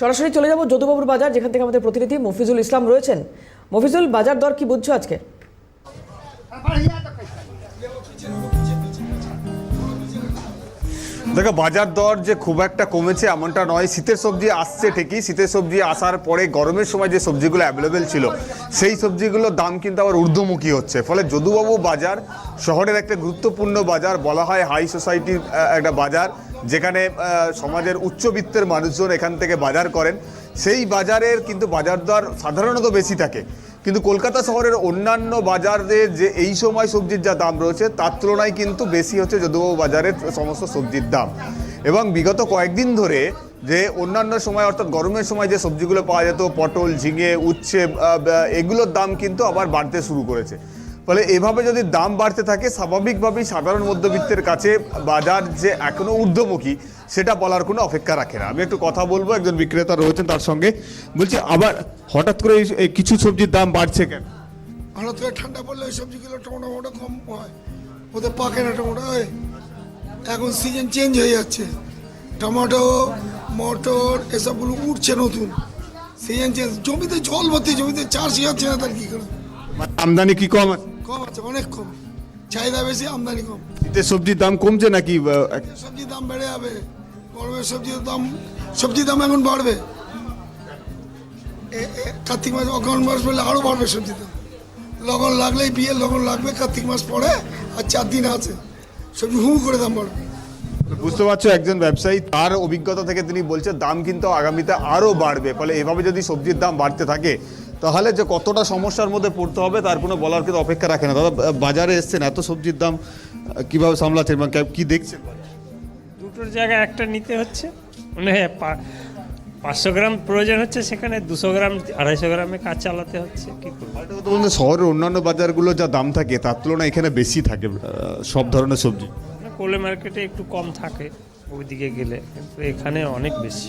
সরাসরি চলে যাব যদুবাবুর বাজার, যেখান থেকে আমাদের প্রতিনিধি মফিজুল ইসলাম রয়েছেন। মফিজুল, বাজার দর কি বুঝছ আজকে? দেখো, বাজার দর যে খুব একটা কমেছে এমনটা নয়। শীতের সবজি আসছে ঠিকই। শীতের সবজি আসার পরে গরমের সময় যে সবজিগুলো অ্যাভেলেবেল ছিল, সেই সবজিগুলোর দাম কিন্তু আবার ঊর্ধ্বমুখী হচ্ছে। ফলে যদুবাবু বাজার শহরের একটা গুরুত্বপূর্ণ বাজার বলা হয় হাই সোসাইটির একটা বাজার। যেখানে সমাজের উচ্চবিত্তের মানুষজন এখান থেকে বাজার করেন, সেই বাজারের কিন্তু বাজার দর সাধারণত বেশি থাকে। কিন্তু কলকাতা শহরের অন্যান্য বাজারে যে এই সময় সবজির যা দাম রয়েছে, তার তুলনায় কিন্তু বেশি হচ্ছে যদুবাবু বাজারের সমস্ত সবজির দাম। এবং বিগত কয়েকদিন ধরে যে অন্যান্য সময়, অর্থাৎ গরমের সময় যে সবজিগুলো পাওয়া যেত, পটল, ঝিঙে, উচ্ছে এগুলোর দাম কিন্তু আবার বাড়তে শুরু করেছে। ফলে এভাবে যদি দাম বাড়তে থাকে স্বাভাবিকভাবেই সাধারণ মধ্যবিত্তের কাছে বাজার যে এখনও ঊর্ধ্বমুখী সেটা বলার কোনো অপেক্ষা রাখে না। আমি একটু কথা বলব একজন বিক্রেতা রয়েছেন তার সঙ্গে। বলছি আবার হঠাৎ করে কিছু সবজির দাম বাড়ছে কেন? হঠাৎ করে ঠান্ডা পড়লে ওই সবজিগুলো টমেটো মোটো কম হয়। ওদের পাকে না টমেটো এখন সিজন চেঞ্জ হয়ে যাচ্ছে। টমেটো মটর এসবগুলো উঠছে নতুন। সিজন চেঞ্জ জমিতে জল ভর্তি জমিতে চাষই হচ্ছে না তার কি করে? মানে আমদানি কি কম আছে? কম আছে অনেক কম। চাহিদা বেশি আমদানি কম। শীতের সবজির দাম কমছে নাকি সবজির দাম বেড়ে যাবে। গরমের সবজির দাম সবজির দাম এখন বাড়বে। কার্তিক মাস অগ্রহণ মাস বললে আরও বাড়বে সবজির দাম। লগন লাগলেই বিয়ে লগন লাগবে কার্তিক মাস পরে আর চার দিন আছে। সবজি হু করে দাম বাড়বে। বুঝতে পারছ একজন ব্যবসায়ী তার অভিজ্ঞতা থেকে তিনি বলছেন দাম কিন্তু আগামীতে আরও বাড়বে। ফলে এভাবে যদি সবজির দাম বাড়তে থাকে তাহলে যে কতটা সমস্যার মধ্যে পড়তে হবে তার কোনো বলার কিন্তু অপেক্ষা রাখে না। দাদা বাজারে এসছেন এত সবজির দাম কীভাবে সামলাচ্ছেন বা কে- দেখছেন? দুটোর জায়গায় একটা নিতে হচ্ছে। মানে পাঁচশো গ্রাম প্রয়োজন হচ্ছে সেখানে দুশো গ্রাম আড়াইশো গ্রামে কাজ চালাতে হচ্ছে কি করব? শহরের অন্যান্য বাজারগুলো যা দাম থাকে তার তুলনায় এখানে বেশি থাকে সব ধরনের সবজি। মানে কোলে মার্কেটে একটু কম থাকে ওইদিকে গেলে কিন্তু এখানে অনেক বেশি।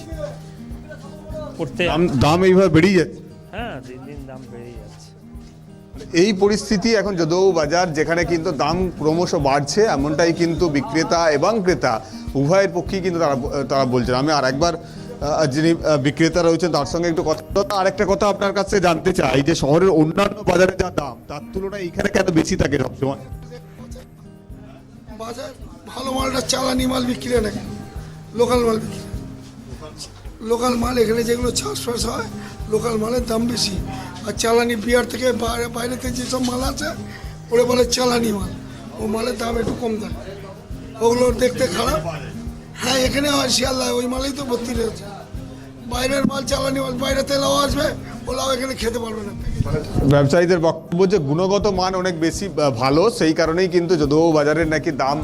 করতে দাম এইভাবে বেড়েই যাচ্ছে। হ্যাঁ দিন দিন দাম বেড়েই যাচ্ছে। এই পরিস্থিতি এখন যদৌ বাজার যেখানে কিন্তু দাম ক্রমশ বাড়ছে এমনটাই কিন্তু বিক্রেতা এবং ক্রেতা উভয়ের পক্ষেই কিন্তু তারা তারা বলছেন। আমি আর একবার যিনি বিক্রেতা রয়েছেন তার সঙ্গে একটু কথা দাদা, আরেকটা কথা আপনার কাছে জানতে চাই যে শহরের অন্যান্য বাজারে যা দাম তার তুলনায় এখানে কেন বেশি থাকে সবসময়? বাজার ভালো মালটা চালানি মাল বিক্রি হয় না লোকাল মাল বিক্রি লোকাল মাল এখানে যেগুলো চাষবাস হয়, লোকাল মালের দাম বেশি। আর চালানি বিহার থেকে বাইরে বাইরে থেকে যেসব মাল আছে, ওরা বলে চালানি মাল। ও মালের দাম একটু কম থাকে ওগুলো দেখতে খারাপ। হ্যাঁ এখানে হয় শিয়ালদা ওই মালেই তো ভর্তি রয়েছে। বাইরের মাল, চালানি মাল, বাইরে তেলাও আসবে ওলাও এখানে খেতে পারবে না। ব্যবসায়ীদের বক্তব্য যে গুণগত মান অনেক বেশি ভালো, সেই কারণেই কিন্তু যদিও বাজারের নাকি দাম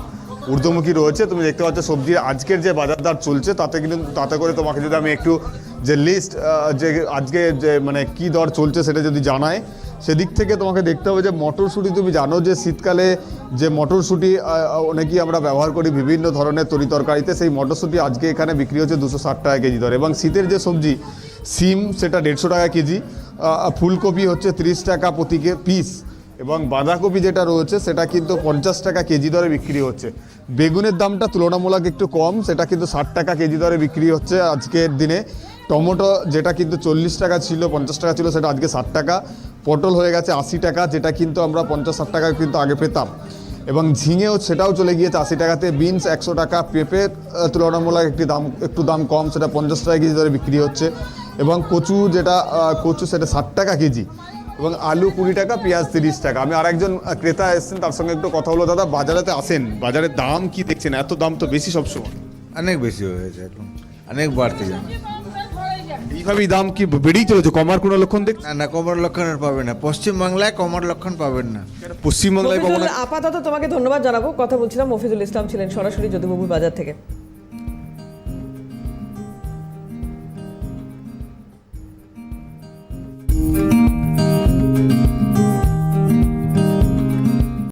ঊর্ধ্বমুখী রয়েছে। তুমি দেখতে পাচ্ছ সবজির আজকের যে বাজার দর চলছে, তাতে কিন্তু, তাতে করে তোমাকে যদি আমি একটু যে লিস্ট যে আজকে যে মানে কি দর চলছে সেটা যদি জানায় সেদিক থেকে তোমাকে দেখতে হবে যে মটরশুঁটি তুমি জানো যে শীতকালে যে মটরশুঁটি অনেকেই আমরা ব্যবহার করি বিভিন্ন ধরনের তরি তরকারিতে, সেই মটরশুঁটি আজকে এখানে বিক্রি হচ্ছে দুশো ষাট টাকা কেজি দরে। এবং শীতের যে সবজি, সিম সেটা দেড়শো টাকা কেজি ফুলকপি হচ্ছে তিরিশ টাকা প্রতি পিস এবং বাঁধাকপি যেটা রয়েছে, সেটা কিন্তু পঞ্চাশ টাকা কেজি দরে বিক্রি হচ্ছে। বেগুনের দামটা তুলনামূলক একটু কম, সেটা কিন্তু ষাট টাকা কেজি দরে বিক্রি হচ্ছে আজকের দিনে। টমেটো যেটা কিন্তু চল্লিশ টাকা ছিল, পঞ্চাশ টাকা ছিল, সেটা আজকে ষাট টাকা। পটল হয়ে গেছে আশি টাকা, যেটা কিন্তু আমরা পঞ্চাশ ষাট টাকা কিন্তু আগে পেতাম। এবং ঝিঙেও সেটাও চলে গিয়েছে আশি টাকাতে। বিনস একশো টাকা, পেঁপে তুলনামূলক একটি দাম, একটু দাম কম, সেটা পঞ্চাশ টাকা কেজি দরে বিক্রি হচ্ছে। এবং কচু যেটা কচু সেটা ষাট টাকা কেজি। এবং আলু কুড়ি টাকা পেঁয়াজ তিরিশ টাকা। আমি আরেকজন ক্রেতা এসেছেন তার সঙ্গে একটু কথা হলো দাদা বাজারেতে আসেন বাজারের দাম কি দেখছেন? এত দাম তো বেশি সবসময়। অনেক বেশি হয়েছে এখন অনেক বাড়তে যায় এইভাবেই দাম কি বেড়েই চলেছে? কমার কোনো লক্ষণ দেখ না না কমর লক্ষণ আর পাবেন না। পশ্চিমবাংলায় কমার লক্ষণ পাবেন না। পশ্চিমবাংলায় পাবো না আপাতত তোমাকে ধন্যবাদ জানাব। কথা বলছিলাম মফিজুল ইসলাম ছিলেন সরাসরি যদুবাবুর বাজার থেকে।